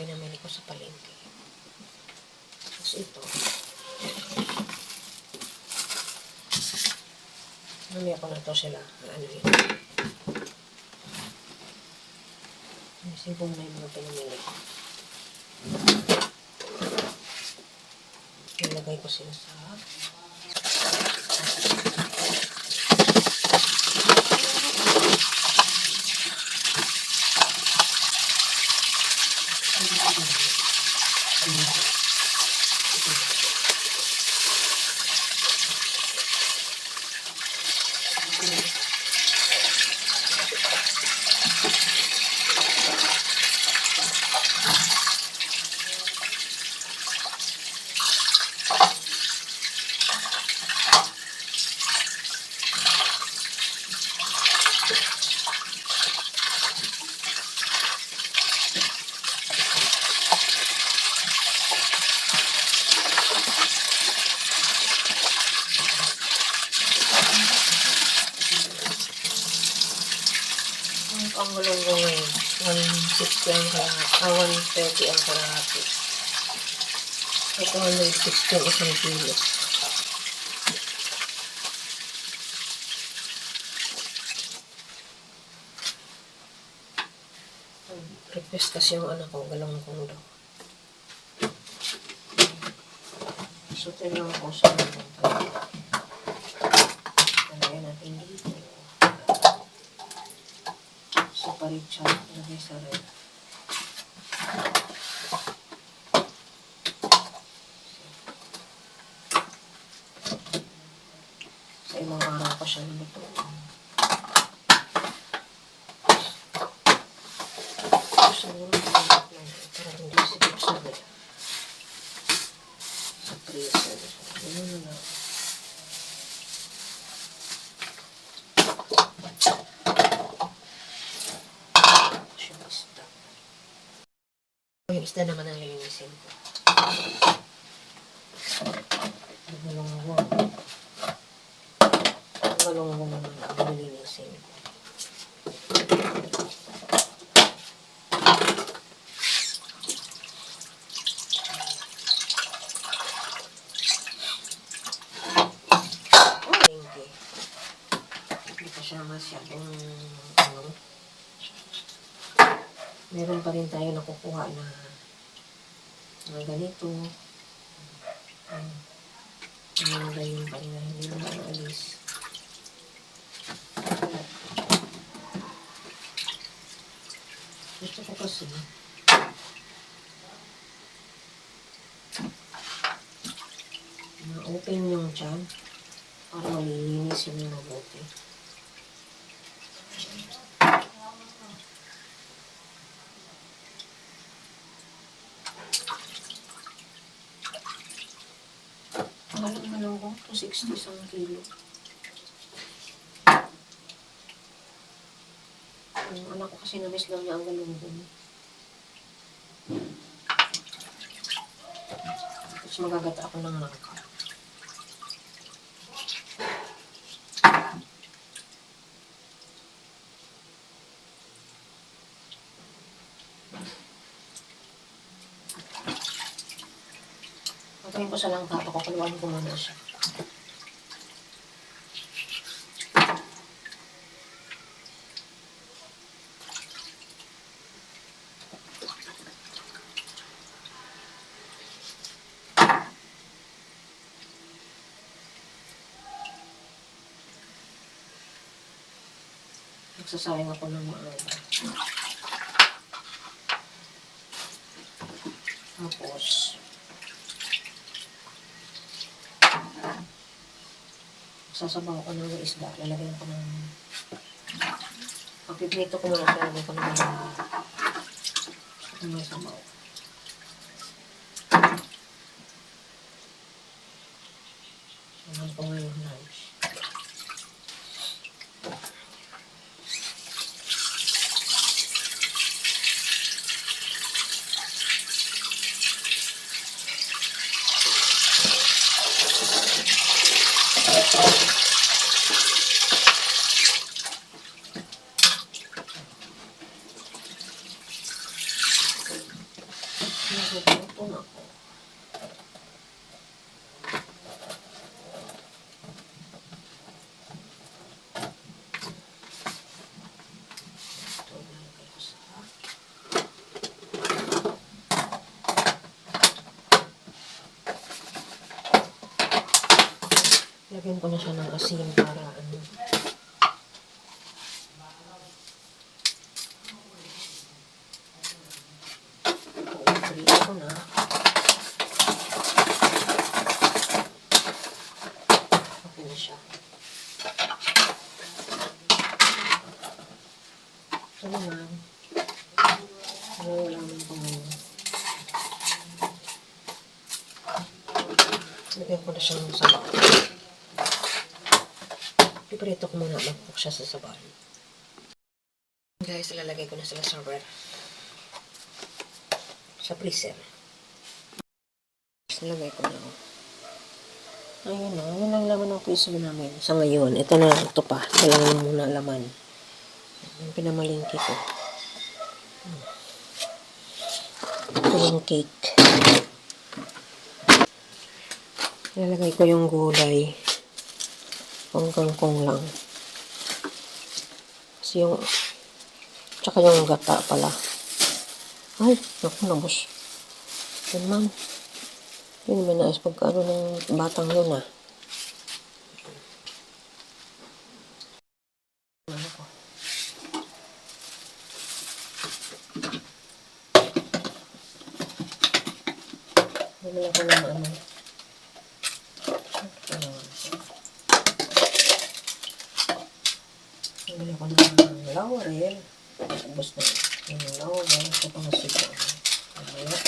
pinamili ko sa palengke. Tapos ito. Mamaya ko na to sila. Ano yun. Kasi kung may mga pinamili ko. Ilagay ko sila sa Ang pangulong ko ngayon, 160 ang kalahati, ah, 130 ang kalahati. Ito 160 ang isang kilo. Request kasi yung anak ko, galong kong daw. So, tinanong ko sa mga talaga. Talaga natin dito. Sa paritsa, lagay sa red. Sa ilang araw pa siya luto. Siguro, para hindi sikip sa red. Sa freezer. Ano na lang. Yung isda. Yung isda naman ang lilinisin ko. Galunggong. Galunggong naman ang lilinisin ko. Hindi pa siya masyadong ano, meron pa rin tayo nakukuha na mga ganito. Um, mga ganyan pa rin na hindi na maalis. Gusto ko kasi na-open yung tiyan para malilinis yung. Mahal ang malunggong, 260 isang kilo. Ang anak ko kasi na-miss lang niya ang galunggong. Tapos magagata ako ng langka. Patayin ko sa langka, pakakuluan ko muna siya. Nagsasayang ako ng mga Tapos, sasabaw ko ng isda. Lalagyan ko ng... Pagpipinito ko muna lalagyan ko ng... Ng sabaw. Lagyan ko na siya ng asin para ano. Ko na. Okay siya. Ito naman. Ano wala naman pang ano. Lagyan ko na siya ng sabaw. Piprito ko muna magpuk siya sa sabaw. Guys, ilalagay ko na sila sa ref. Sa freezer. Tapos Nilagay ko na. oh. Ayun na, yun ang laman ng freezer namin. Sa ngayon, ito na, ito pa. Yung muna laman. Yung pinamalingki ko. Yung cake. Ilalagay ko yung gulay. Hanggang kong lang. Kasi yung, tsaka yung gata pala. Ay, naku, nabos. Yan, ma'am. Yun naman nais pagkaano ng batang yun, ah. Ano ko? Bumili ko ng ano. Ano? Bumili ko ng laurel. Ubus na yung laurel. Ito pa nga sito. Mamaya.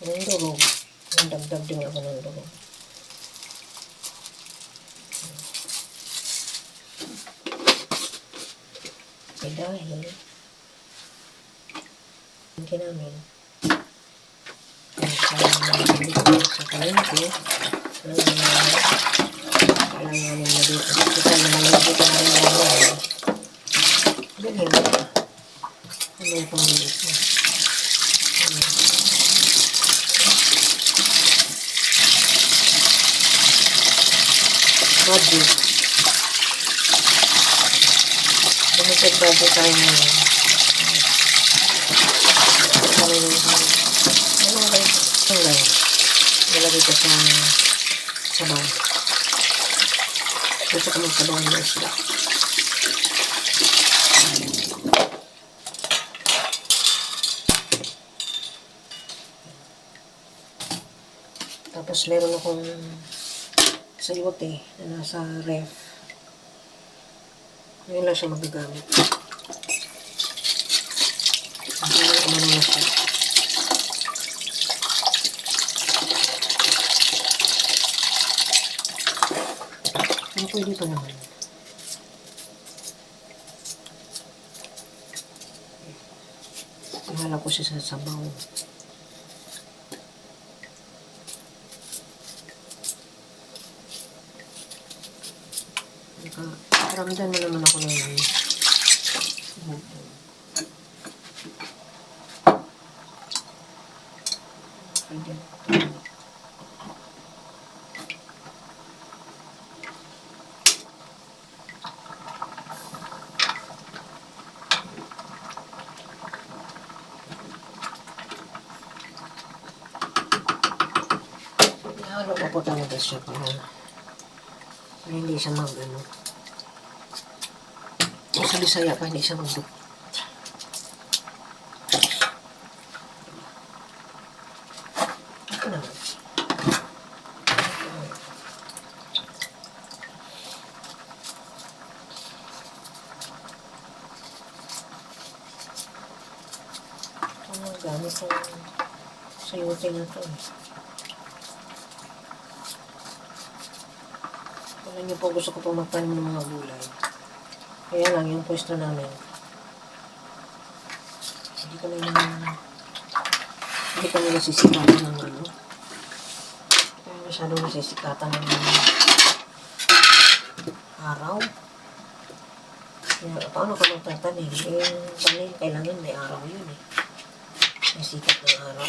Yung durog. Yung dagdag din ako ng durog. Eh dahil, hindi namin, ang kailangan namin dito sa kalengke, ang kailangan namin na dito. Kasi naman yung dito namin namin. Dali mo. Ano yung pamilit mo? Magic. Bumikit bago tayo ngayon. Ano ba yung ba yun? Nilagay ko sa sabaw. Gusto ko ng sabaw ng isda. Tapos meron akong sayote na nasa ref. Ngayon lang siya magagamit. Ngayon umano na siya. Pero pwede pa naman. Ihala ko siya sa sabaw. Nakaramdam mo naman ako ng. Ihalo ko po talaga siya para hindi siya mag ano. Sa Bisaya pa hindi siya. Ito ang gamit ng sayote na to. Alam niyo po, gusto ko po magtanim ng mga gulay. Kaya lang, yung pwesto namin, hindi kami naman, hindi kami nasisikatan ng ano. Kaya masyadong nasisikatan ng araw. Kaya, paano ka magtatanim? Eh, tanim, kailangan may araw yun eh. May sikat ng araw.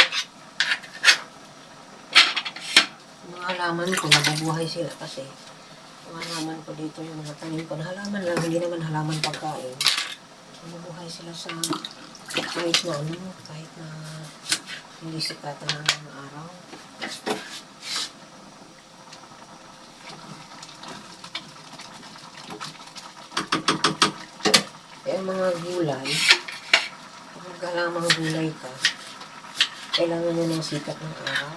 Mga halaman ko, nabubuhay sila kasi mga halaman ko dito, yung mga tanim ko halaman lang, hindi naman halaman pagkain. Nabubuhay sila sa kahit na ano, kahit na hindi sikatan ng araw. Kaya mga gulay, kung magkalamang gulay ka, kailangan mo ng sikat ng araw.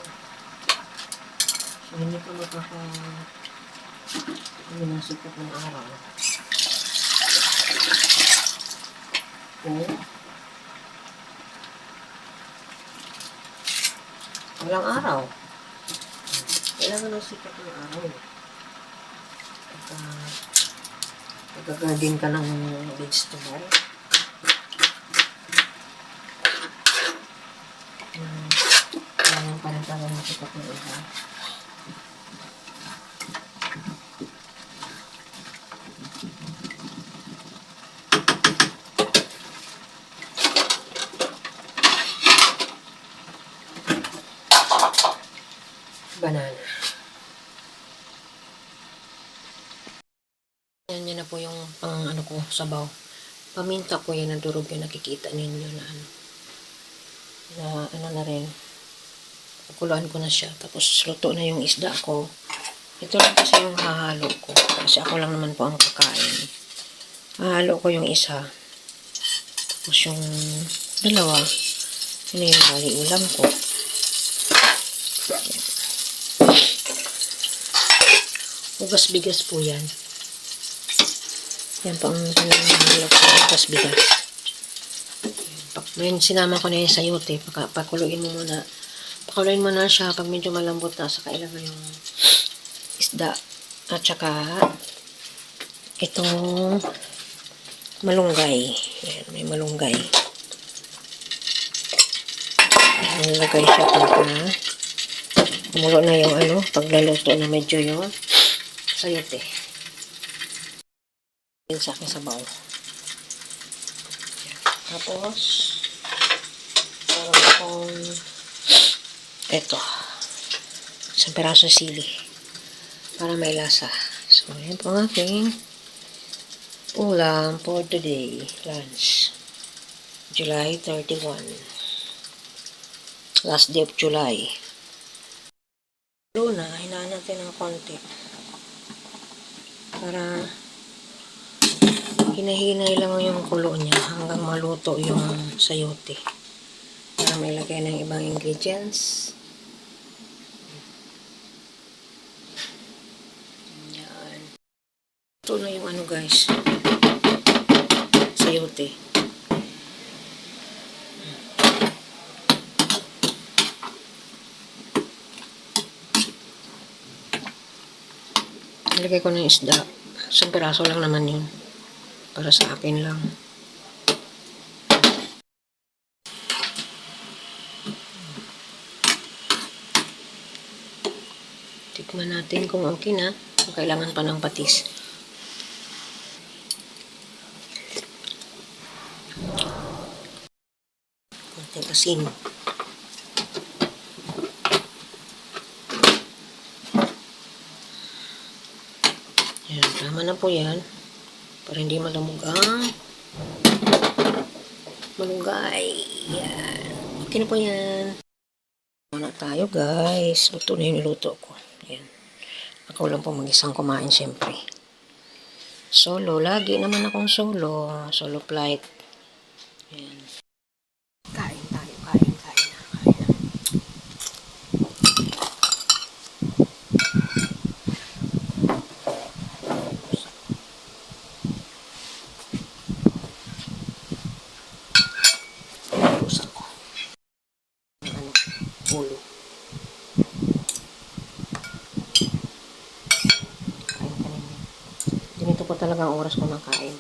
Hindi ka magkaka... Hindi ng sikat ng araw. O, walang araw. Kailangan ng sikat ng araw. Pagka Nag-garden ka ng vegetable. Hmm. Kailangan pa rin talaga ng sikat ng iba. Banana. Yan yun na po yung pang ano ko, sabaw. Paminta ko yan, nadurog yung nakikita ninyo na ano. Na ano na rin. Kukuluan ko na siya. Tapos luto na yung isda ko. Ito lang kasi yung hahalo ko. Kasi ako lang naman po ang kakain. Hahalo ko yung isa. Tapos yung dalawa. Yun na yung bali ulam ko. Ugas bigas po yan. Yan po ang pinangahalap ko tapos bigas. Ngayon, sinama ko na yung sayote. Paka, pakuluin mo muna. Pakuluin mo na siya pag medyo malambot na. Saka ilagay yung isda. At saka itong malunggay. Yan, may malunggay. Nilagay siya pagka kumulo na yung ano, pagluluto na medyo yung sayote yun sa akin sabaw. Tapos, meron akong eto, isang peraso sili para may lasa. So, yan po ang aking ulam for today, lunch. July 31. Last day of July. Luna, hinaan natin ng konti. Para hinahinay lang yung kulo niya hanggang maluto yung sayote. Para may lagay ng ibang ingredients. Yan. Ito na yung ano guys. Sayote. Nilagay ko ng isda. Isang piraso lang naman yun. Para sa akin lang. Tikman natin kung okay na. Kung kailangan pa ng patis. Konting asin. Yan, tama na po yan. Para hindi malamog malunggay. Yan. Okay na po yan. Muna tayo guys. Luto na yung niluto ko. Yan. Ako lang po mag-isang kumain syempre. Solo. Lagi naman akong solo. Solo flight. Yan. Kain tayo. Kain, kain na. Kain na. Tapos ako. Ano, ulo. Kain ka rin. Ganito po talaga ang oras ko ng kain.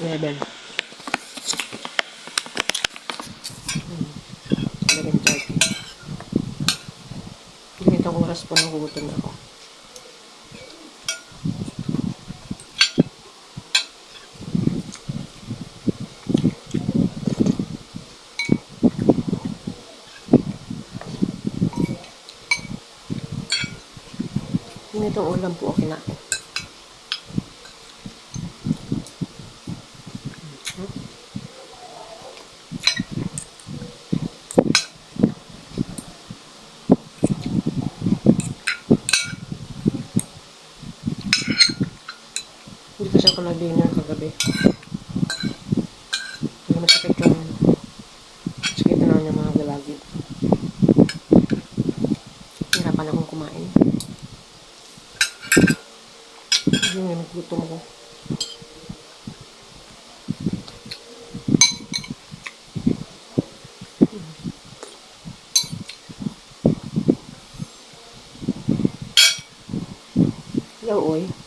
11. Hmm. 11.30. Ganito ang oras po nagugutom ako. Ganitong ulam po okay na. Hindi kasi ako nag-dinner kagabi. Hindi masakit yung sakit na naman yung mga galagi. Hirapan akong kumain. Yun yung naglutom ko. Hello, oy.